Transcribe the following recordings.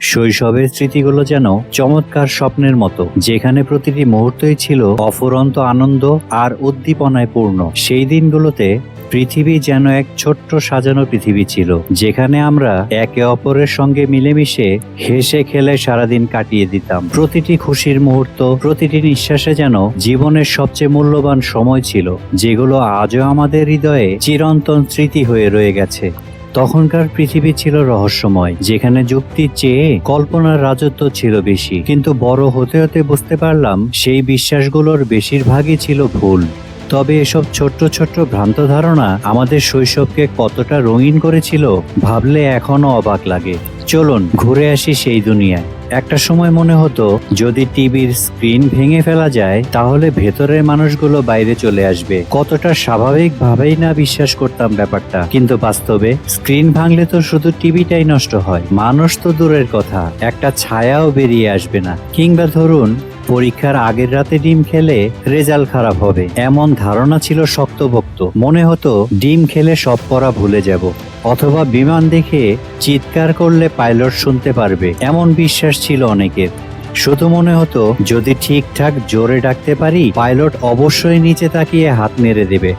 শৈশবের স্মৃতিগুলো যেন চমৎকার স্বপ্নের মতো, যেখানে প্রতিটি মুহূর্তই ছিল অফুরন্ত আনন্দ আর উদ্দীপনায় পূর্ণ। সেই দিনগুলোতে পৃথিবী যেন এক ছোট্ট সাজানো পৃথিবী ছিল, যেখানে আমরা একে অপরের সঙ্গে মিলেমিশে হেসে খেলে সারাদিন কাটিয়ে দিতাম। প্রতিটি খুশির মুহূর্ত, প্রতিটি নিঃশ্বাসে যেন জীবনের সবচেয়ে মূল্যবান সময় ছিল, যেগুলো আজও আমাদের হৃদয়ে চিরন্তন স্মৃতি হয়ে রয়ে গেছে। তখনকার পৃথিবী ছিল রহস্যময়, যেখানে যুক্তির চেয়ে কল্পনার রাজত্ব ছিল বেশি। কিন্তু বড় হতে হতে বুঝতে পারলাম, সেই বিশ্বাসগুলোর বেশিরভাগই ছিল ভুল। তবে এসব ছোট্ট ছোট্ট ভ্রান্ত ধারণা আমাদের শৈশবকে কতটা রঙিন করেছিল, ভাবলে এখনও অবাক লাগে। চলুন ঘুরে আসি সেই দুনিয়ায়। একটা সময় মনে হতো, যদি টিভির স্ক্রিন ভেঙে ফেলা যায়, তাহলে ভেতরের মানুষগুলো বাইরে চলে আসবে। কতটা স্বাভাবিকভাবেই না বিশ্বাস করতাম ব্যাপারটা। কিন্তু বাস্তবে, স্ক্রিন ভাঙলে তো শুধু টিভিটাই নষ্ট হয়। মানুষ তো দূরের কথা, একটা ছায়াও বেরিয়ে আসবে না। কিংবা ধরুন, পরীক্ষার আগের রাতে ডিম খেলে রেজাল্ট খারাপ হবে। এমন ধারণা ছিল শক্তভক্ত। মনে হতো, ডিম খেলে সব পড়া ভুলে যাব। অথবা বিমান দেখে চিৎকার করলে পাইলট শুনতে পারবে। এমন বিশ্বাস ছিল অনেকের। শুধু মনে হতো, যদি ঠিকঠাক জোরে ডাকতে পারি, পাইলট অবশ্যই নিচে তাকিয়ে হাত নেড়ে দেবে।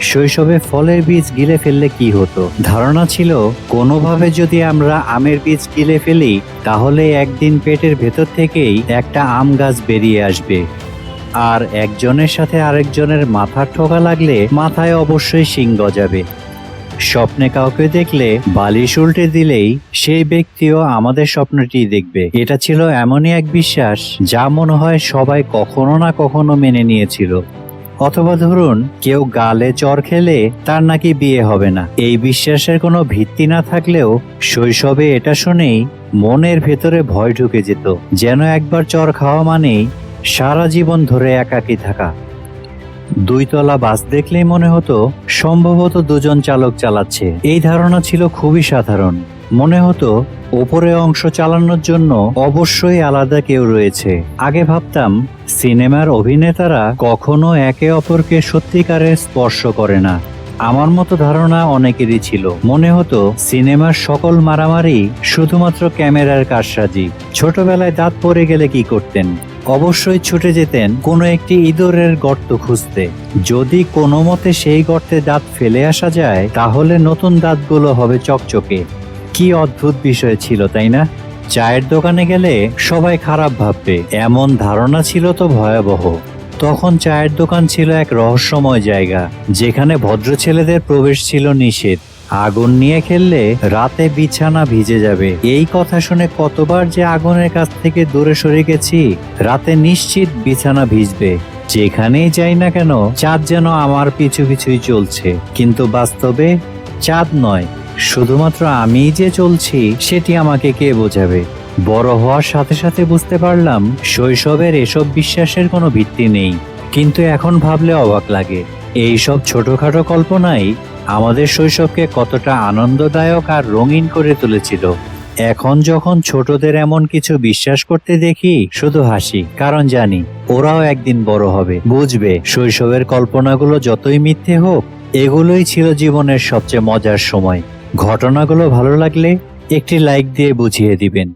শৈশবে ফলের বীজ গিলে ফেললে কি হতো? ধারণা ছিল, কোনোভাবে যদি আমরা আমের বীজ গিলে ফেলি, তাহলে একদিন পেটের ভেতর থেকেই একটা আম গাছ বেরিয়ে আসবে। আর একজনের সাথে আরেকজনের মাথা ঠোকা লাগলে মাথায় অবশ্যই শিং গজাবে। স্বপ্নে কাউকে দেখলে বালিশ উল্টে দিলেই সেই ব্যক্তিও আমাদের স্বপ্নটি দেখবে। এটা ছিল এমনই এক বিশ্বাস যা মনে হয় সবাই কখনো না কখনো মেনে নিয়েছিল। অথবা ধরুন, কেউ গালে চর খেলে তার নাকি বিয়ে হবে না। এই বিশ্বাসের কোনো ভিত্তি না থাকলেও শৈশবে এটা শুনেই মনের ভেতরে ভয় ঢুকে যেত, যেন একবার চর খাওয়া মানেই সারা জীবন ধরে একাকী থাকা। দুইতলা বাস দেখলেই মনে হতো সম্ভবত দুজন চালক চালাচ্ছে। এই ধারণা ছিল খুবই সাধারণ। মনে হতো ওপরে অংশ চালানোর জন্য অবশ্যই আলাদা কেউ রয়েছে। আগে ভাবতাম, সিনেমার অভিনেতারা কখনো একে অপরকে সত্যিকারের স্পর্শ করে না। আমার মতো ধারণা অনেকেরই ছিল। মনে হতো সিনেমার সকল মারামারি শুধুমাত্র ক্যামেরার কারসাজি। ছোটবেলায় দাঁত পড়ে গেলে কি করতেন? অবশ্যই ছুটে যেতেন কোনো একটি ইঁদুরের গর্ত খুঁজতে। যদি কোনো মতে সেই গর্তে দাঁত ফেলে আসা যায়, তাহলে নতুন দাঁতগুলো হবে চকচকে। কি অদ্ভুত বিষয় ছিল, তাই না? চায়ের দোকানে গেলে সবাই খারাপ ভাববে, এমন ধারণা ছিল তো ভয়াবহ। তখন চায়ের দোকান ছিল এক রহস্যময় জায়গা, যেখানে ভদ্র ছেলেদের প্রবেশ ছিল নিষেধ। আগুন নিয়ে খেললে রাতে বিছানা ভিজে যাবে। এই কথা শুনে কতবার যে আগুনের কাছ থেকে দূরে সরে গেছি, রাতে নিশ্চিত বিছানা ভিজবে। যেখানেই যাই না কেন, চাঁদ যেন আমার পিছু পিছুই চলছে। কিন্তু বাস্তবে চাঁদ নয়, শুধুমাত্র আমি যে চলছি, সেটি আমাকে কে বোঝাবে? বড় হওয়ার সাথে সাথে বুঝতে পারলাম, শৈশবের এসব বিশ্বাসের কোনো ভিত্তি নেই। কিন্তু এখন ভাবলে অবাক লাগে। এই সব ছোটখাটো কল্পনাই আমাদের শৈশবকে কতটা আনন্দদায়ক আর রঙিন করে তুলেছিল। এখন যখন ছোটদের এমন কিছু বিশ্বাস করতে দেখি, শুধু হাসি, কারণ জানি, ওরাও একদিন বড় হবে। বুঝবে, শৈশবের কল্পনাগুলো যতই মিথ্যে হোক, এগুলোই ছিল জীবনের সবচেয়ে মজার সময়। ঘটনাগুলো ভালো লাগলে একটি লাইক দিয়ে বুঝিয়ে দিবেন।